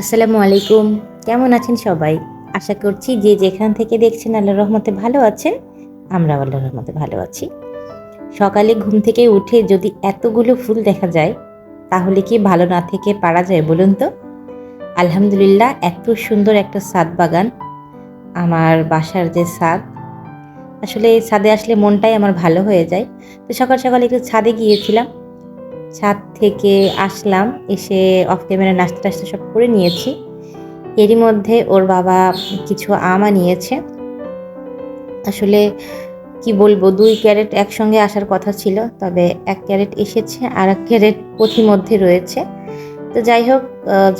আসসালামু আলাইকুম। কেমন আছেন সবাই? আশা করছি যে যেখান থেকে দেখছেন আল্লাহর রহমতে ভালো আছেন আমরা আল্লাহর রহমতে ভালো আছি। সকালে ঘুম থেকে উঠে যদি এতগুলো ফুল দেখা যায়, তাহলে কি ভালো না থেকে পারা যায় বলুন তো? আলহামদুলিল্লাহ, এত সুন্দর একটা সাদ বাগান, আমার বাসার যে সাদ। আসলে ছাদে আসলে মনটাই আমার ভালো হয়ে যায়। তো সকাল সকাল একটু ছাদে গিয়েছিলাম ছাদ থেকে আসলাম, এসে অফ ক্যামেরা নাস্তা টাস্তা সব করে নিয়েছি। এরই মধ্যে ওর বাবা কিছু আম আনিয়েছে। আসলে কি বলব, দুই ক্যারেট একসঙ্গে আসার কথা ছিল, তবে এক ক্যারেট এসেছে আর এক ক্যারেট পথিমধ্যে রয়েছে। তো যাই হোক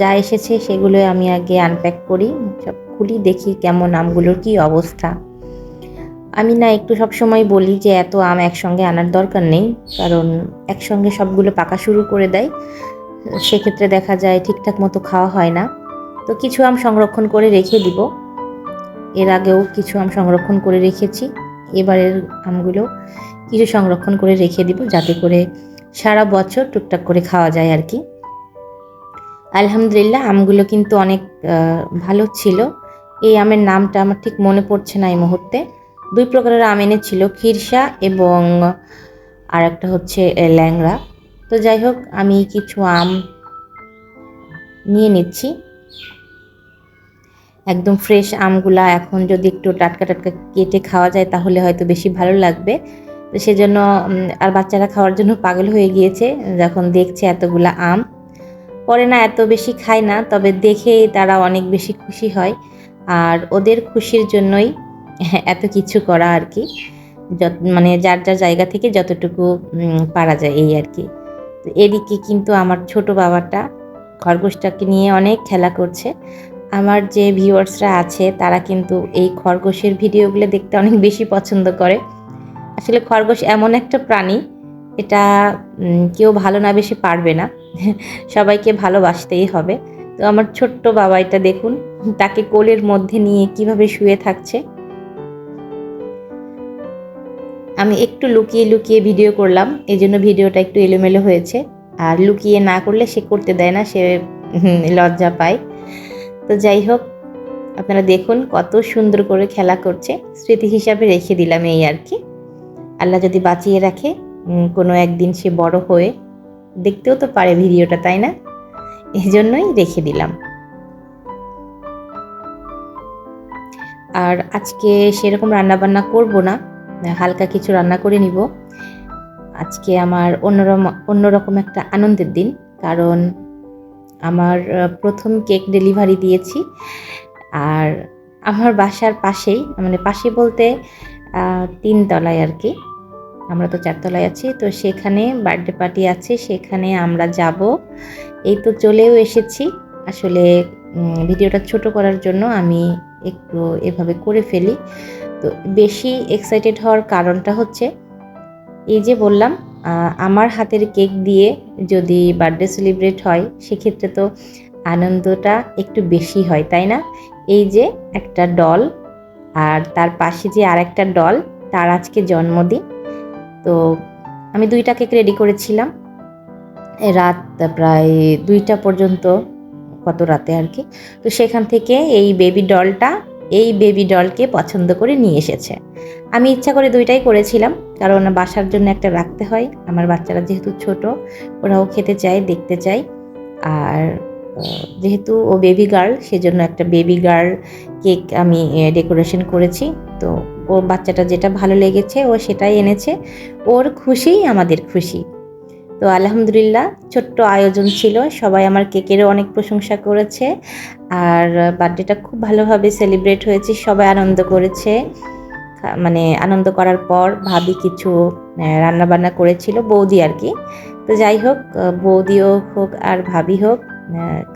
যা এসেছে সেগুলো আমি আগে আনপ্যাক করি, সব খুলি, দেখি কেমন আমগুলোর কি অবস্থা। আমি না একটু সব সময় বলি যে এত আম একসঙ্গে আনার দরকার নেই, কারণ একসঙ্গে সবগুলো পাকা শুরু করে দেয়। সেক্ষেত্রে দেখা যায় ঠিকঠাক মতো খাওয়া হয় না। তো কিছু আম সংরক্ষণ করে রেখে দিব। এর আগেও কিছু আম সংরক্ষণ করে রেখেছি। এবারের আমগুলো কিছু সংরক্ষণ করে রেখে দিব যাতে করে সারা বছর টুকটাক করে খাওয়া যায় আর কি। আলহামদুলিল্লাহ আমগুলো কিন্তু অনেক ভালো ছিল। এই আমের নামটা আমার ঠিক মনে পড়ছে না এই মুহূর্তে। দুই প্রকারের আম এনেছিল খিরসা এবং আর একটা হচ্ছে ল্যাংড়া। তো যাই হোক, আমি কিছু আম নিয়ে নিচ্ছি। একদম ফ্রেশ আমগুলা এখন যদি একটু টাটকা টাটকা কেটে খাওয়া যায়, তাহলে হয়তো বেশি ভালো লাগবে। তো সেজন্য আর বাচ্চারা খাওয়ার জন্য পাগল হয়ে গিয়েছে, যখন দেখছে এতগুলা আম। পরে না, এত বেশি খায় না, তবে দেখে তারা অনেক বেশি খুশি হয়। আর ওদের খুশির জন্যই এত কিছু করা আর কি। যত মানে যার যার জায়গা থেকে যতটুকু পারা যায় এই আর কি। তো এদিকে কিন্তু আমার ছোট বাবাটা খরগোশটাকে নিয়ে অনেক খেলা করছে। আমার যে ভিউয়ার্সরা আছে, তারা কিন্তু এই খরগোশের ভিডিওগুলো দেখতে অনেক বেশি পছন্দ করে। আসলে খরগোশ এমন একটা প্রাণী, এটা কেউ ভালো না, বেশি পারবে না। সবাইকে ভালোবাসতেই হবে। তো আমার ছোট্ট বাবা এটা দেখুন, তাকে কোলের মধ্যে নিয়ে কীভাবে শুয়ে থাকছে। আমি একটু লুকিয়ে লুকিয়ে ভিডিও করলাম, এই জন্য ভিডিওটা একটু এলোমেলো হয়েছে। আর লুকিয়ে না করলে সে করতে দেয় না, সে লজ্জা পায়। তো যাই হোক, আপনারা দেখুন কত সুন্দর করে খেলা করছে। স্মৃতি হিসাবে রেখে দিলাম এই আর কি। আল্লাহ যদি বাঁচিয়ে রাখে কোনো একদিন সে বড় হয়ে, দেখতেও তো পারে ভিডিওটা, তাই না? এই জন্যই রেখে দিলাম। আর আজকে সেরকম রান্না বান্না করব না। হালকা কিছু রান্না করে নিব। আজকে আমার অন্যরকম অন্যরকম একটা আনন্দের দিন কারণ আমার প্রথম কেক ডেলিভারি দিয়েছি। আর আমার বাসার পাশেই মানে পাশে বলতে আহ, তিনতলায় আর কি। আমরা তো চারতলায় আছি তো সেখানে বার্থডে পার্টি আছে সেখানে আমরা যাব। এই তো চলেও এসেছি। আসলে ভিডিওটা ছোট করার জন্য আমি একটু এভাবে করে ফেলি। তো বেশি এক্সাইটেড হওয়ার কারণটা হচ্ছে, এই যে বললাম আমার হাতের কেক দিয়ে যদি বার্থডে সেলিব্রেট হয়, সেক্ষেত্রে তো আনন্দটা একটু বেশি হয়, তাই না? এই যে একটা ডল আর তার পাশে যে আর একটা ডল তার আজকে জন্মদিন। তো আমি দুইটা কেক রেডি করেছিলাম। রাত প্রায় দুইটা পর্যন্ত, কত রাতে আর কি? তো সেখান থেকে এই বেবি ডলটা বেবি ডলকে পছন্দ করে নিয়ে এসেছে। আমি ইচ্ছা করে দুইটাই করেছিলাম, কারণ বাসার জন্য একটা রাখতে হয়। আমার বাচ্চারা যেহেতু ছোট, ওরাও খেতে চায়, দেখতে চায়। আর যেহেতু ও বেবি গার্ল সেজন্য একটা বেবি গার্ল কেক আমি ডেকোরেশন করেছি। তো ও বাচ্চাটা যেটা ভালো লেগেছে, ও সেটাই এনেছে। ওর খুশিই আমাদের খুশি। তো আলহামদুলিল্লাহ, ছোট্ট আয়োজন ছিল। সবাই আমার কেকেরও অনেক প্রশংসা করেছে। আর বার্থডেটা খুব ভালোভাবে সেলিব্রেট হয়েছে, সবাই আনন্দ করেছে। মানে আনন্দ করার পর ভাবি কিছু রান্না বান্না করেছিল, বৌদি আর কি। তো যাই হোক বৌদিও হোক আর ভাবি হোক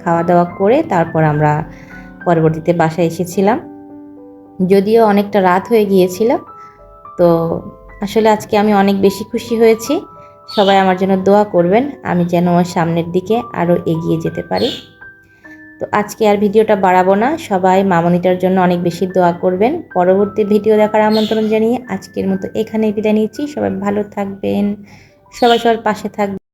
খাওয়া দাওয়া করে তারপর আমরা পরবর্তীতে বাসায় এসেছিলাম। যদিও অনেকটা রাত হয়ে গিয়েছিল, তো আসলে আজকে আমি অনেক বেশি খুশি হয়েছি। সবাই আমার জন্য দোয়া করবেন, আমি যেন সামনের দিকে আরও এগিয়ে যেতে পারি। তো আজকে আর ভিডিওটা বাড়াবো না, সবাই মামনিটার জন্য অনেক বেশি দোয়া করবেন। পরবর্তী ভিডিও দেখার আমন্ত্রণ জানিয়ে আজকের মতো এখানেই বিদায় নিচ্ছি। সবাই ভালো থাকবেন, সবাই সবার পাশে থাকবেন।